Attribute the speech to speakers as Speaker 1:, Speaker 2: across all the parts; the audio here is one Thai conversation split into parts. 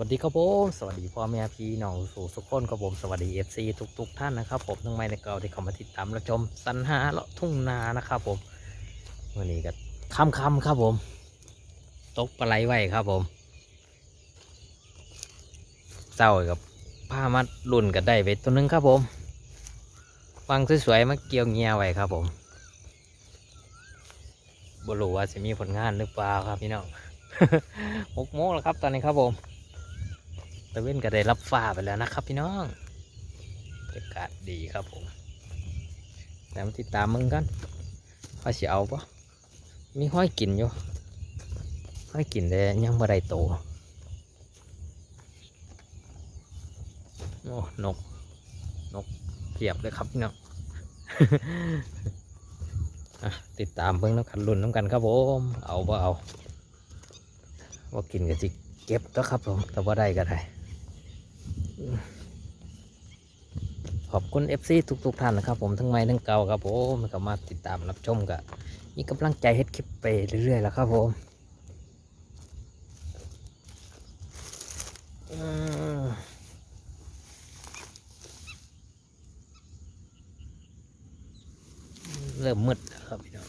Speaker 1: วัสดีครับผมสวัสดีพ่อแม่พี่น้องสู่สุขคนครับผมสวัสดีเอฟซีทุกทุกๆท่านนะครับผมทั้งไม่ในเก่าที่เข้ามาติดตามรับชมสันหาเลาะทุ่งนานะครับผมวันนี้ก็ค่ำค่ำครับผมตกปลาไหลไว้ครับผมเจ้ากับผ้ามัดรุ่นก็ได้ไปตัวหนึงครับผมวางสวยๆมาเกี่ยวเงียไว้ครับผมบรู้ว่าจะมีผลงานหรือเปล่าครับพี่น้องหกโมงแล้วครับตอนนี้ครับผม ตะเว้นก็ได้รับฟ้าไปแล้วนะครับพี่น้องบรรยากาศดีครับผมแต่มาติดตามมึงกันว่าสิเอาปะมีห้อยกินอยู่ห้อยกินแต่ยังบ่ได้โตโอ้นก นกเพียบเลยครับพี่น้องติดตามเบิ่งน้ำกันรุ่นน้ำกันครับผม เอาบ่เอา ว่ากินก็จิเก็บแล้วครับผม แต่ว่าได้ก็ได้ ขอบคุณ FC ทุกๆท่านนะครับผมทั้งใหม่ทั้งเก่าครับผมก็มาติดตามรับชมกับมีกำลังใจเฮ็ดคลิปไปเรื่อยๆแล้วครับผมอืมเริ่มมืดแล้วครับพี่น้อง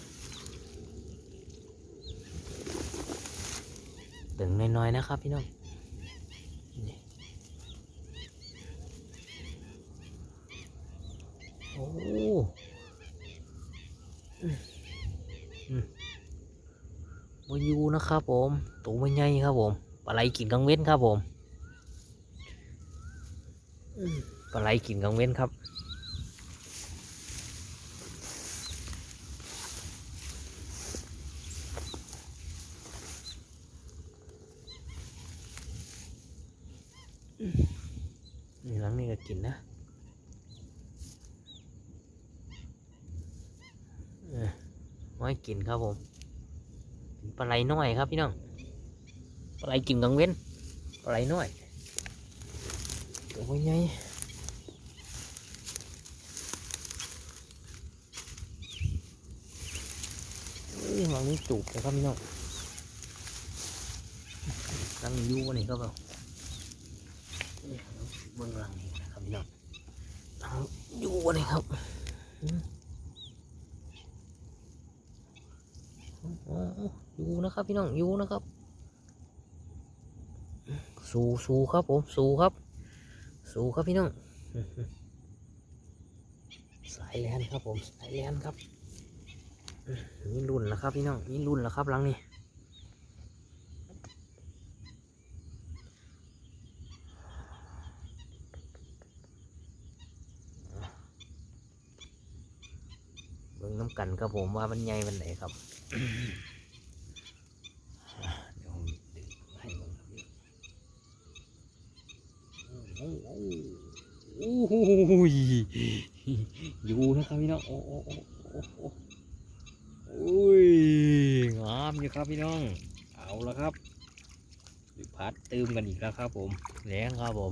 Speaker 1: ดึงน้อยๆนะครับพี่น้องนี่โอ้อืมอืมวายู นะครับผมตัวมันใหญ่ครับผมปลาไหลกินกังเว้นครับผมปลาไหลกินกังเว้นครับนี่หลังนี่ก็กินนะไว้กินครับผม ป็นปลาไหลน้อยครับพี่น้องปลาไหลกินกังเว้นปลาไหลน้อยตัวใหญ่อุ้ยหลังนี้จูบเลยครับพี่น้องหลังอยูวะนี่ครับผมเบื้องหลังนี่นะครับพี่น้องเอาอยู่เลยครับอืมอ๋ออ ยู่นะครับพี่น้องอยู่นะครับ สู้สู้ครับผมสู้ครับ สู้ครับพี่น้องสายแลนครับผมสายแลนครับนี่รุ่นแล้วครับพี่น้องนี่รุ่นแล้วครับหลังนี้เบิ่งน้ำกันครับผมว่ามันใหญ่มันไหนครับ เดี๋ยวผมดึงให้เบิ่งครับพี่ โอ้โหอยู่นะครับพี่น้องโอ้โอ้โอ้โอ้อุ้ยงามอยู่ครับพี่น้อง เอาละครับวิพัดตืมกันอีกแล้วครับ ผมแรงครับผม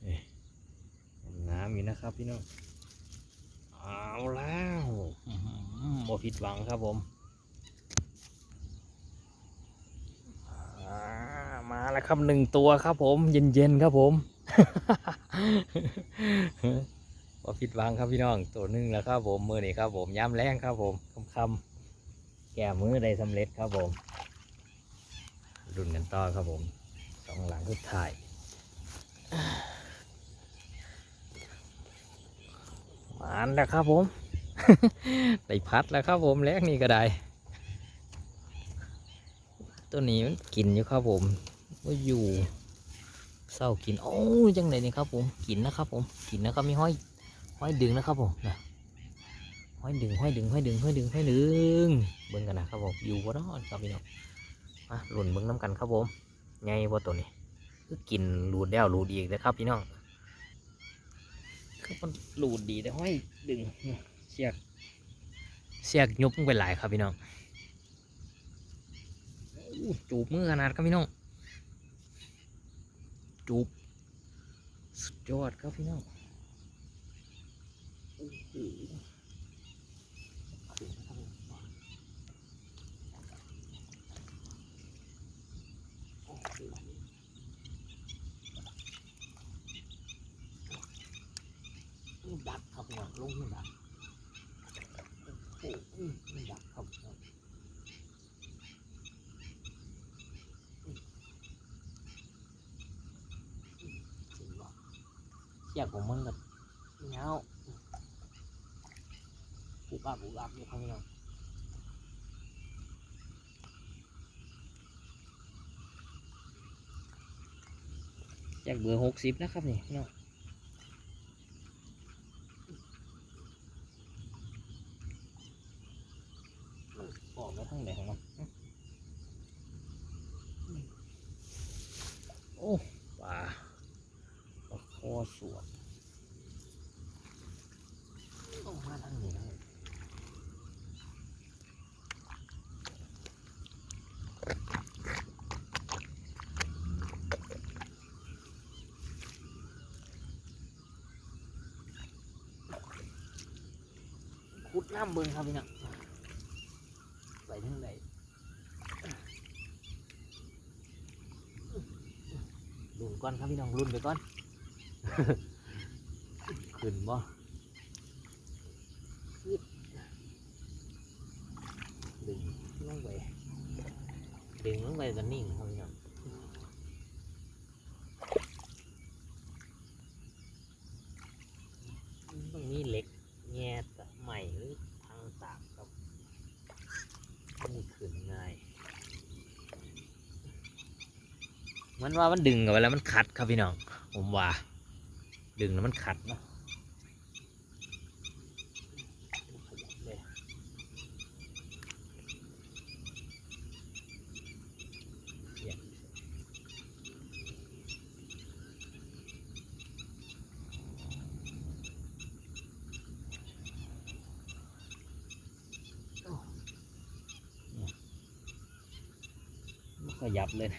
Speaker 1: เอ้ยงามอยู่นะครับพี่น้องเอาแล้วอื้อหือบ่ผิดหวังครับผมอ่ามา แล้วครับหนึ่งตัวครับผม เย็นๆครับผมบ่ผิดหวังครับพี่น้องตัวหนึ่งแล้วครับผมมือนี้ครับผมย้ำแรงครับผมคำๆแก่มือได้สำเร็จครับผมรุ่นกันต่อครับผมสองหลังสุดท้ายมานแล้วครับผมได้พัดแล้วครับผมแรกนี่ก็ได้ ตัวนี้มันกินอยู่ครับผม ว่าอยู่เศร้ากินโอ้ยจังไหนนี่ครับผมกินนะครับผมกินนะครับมีห้อยห้อยดึงนะครับผมนะห้อยดึงห้อยดึงห้อยดึงห้อยดึงห้อยดึงเบิ่งกันนะครับผมอยู่บ่เนาะครับพี่น้องมาหล่นเบิ่งน้ำกันครับผมไงว่าตัวนี้คือกินรูดแล้วรูดอีกนะครับพี่น้องคือมันหลูดดีแต่ห้อยดึงเสียกเสียกยุบลงไปหลายครับพี่น้องจูบมือขนาดครับพี่น้อง จุบสุดยอดครับพี่น้องดักครับเนี่ยลงที่ดัก จากผมมันกับเงาปุกอับปุกอับอยู่ข้างนอกจากเบอร์หกสิบนะครับนี่เนาะมันออกมาทางไหนของมันโอ้ สวดออกมาทางนี้นะขุดน้ำเบิ่งครับพี่น้องไปทางไหนลุ้นก่อนครับพี่น้องลุ้นไปก่อน ขึ้นบ่ดึงลงไปดึงลงไปก็นิ่งครับพี่น้องตรงนี้เหล็กแง่ใหม่หรือทางตากครับนี่ขึ้นง่ายมันว่ามันดึงกับเวลามันขัดครับพี่น้อง ผมว่า ดึงแล้วมันขัดเนาะขยับเลยเสียบโอ้เนี่ยมันขยับเลย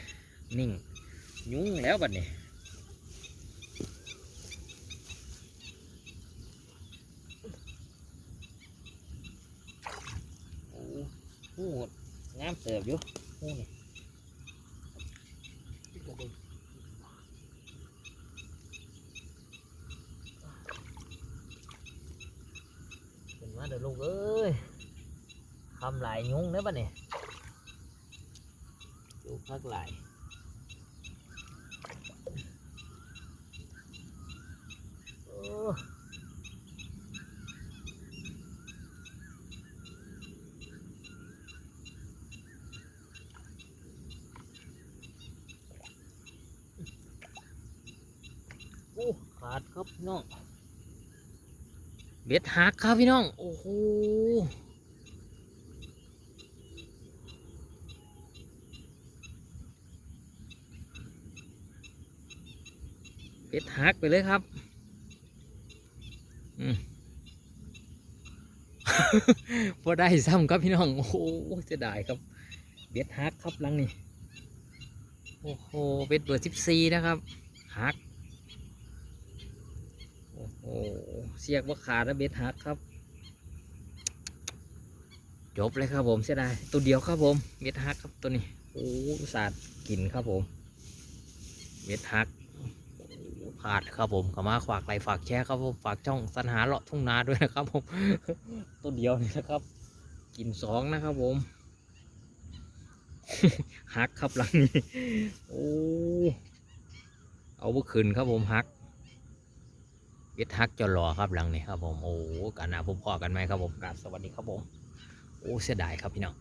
Speaker 1: นิ่ง ยุ่งแล้วบัดนี้ โอ้โห งามเติบอยู่โอ้นี่กระดิ่งเป็นว่าเดี๋ยวลูกเอ้ยคำหลายยุงเด้อป่ะเนี่ยลูกพักหลายโอ้ โอ้ขาดครับพี่น้อง เบ็ดหักครับพี่น้อง โอ้โหเบ็ดหักไปเลยครับ อืมพอได้ซ้ำครับพี่น้อง โอ้โหจะได้ครับ เบ็ดหักครับลังนี่โอ้โห เบ็ดเบอร์สิบสี่นะครับหัก โอ้เสียกว่าขาดแล้วเบ็ดหักครับ จบเลยครับผมเสียดายตัวเดียวครับผมเบ็ดหักครับตัวนี้โอ้อุตสาดกินครับผมเบ็ดหักโอ้พลาดครับผมขมาฝากไลค์ฝากแชร์ครับผมฝากช่องสัญหาเลาะทุ่งนาด้วยนะครับผมตัวเดียวนี่นะครับ กินสองนะครับผมหักครับหลังนี้โอ้เอาเมื่อคืนครับผมหัก เวทฮักจะรอครับหลังนี้ครับผมโอ้กันนะพบพอกันไหมครับผมกราบสวัสดีครับผมโอ้เสียดายครับพี่น้อง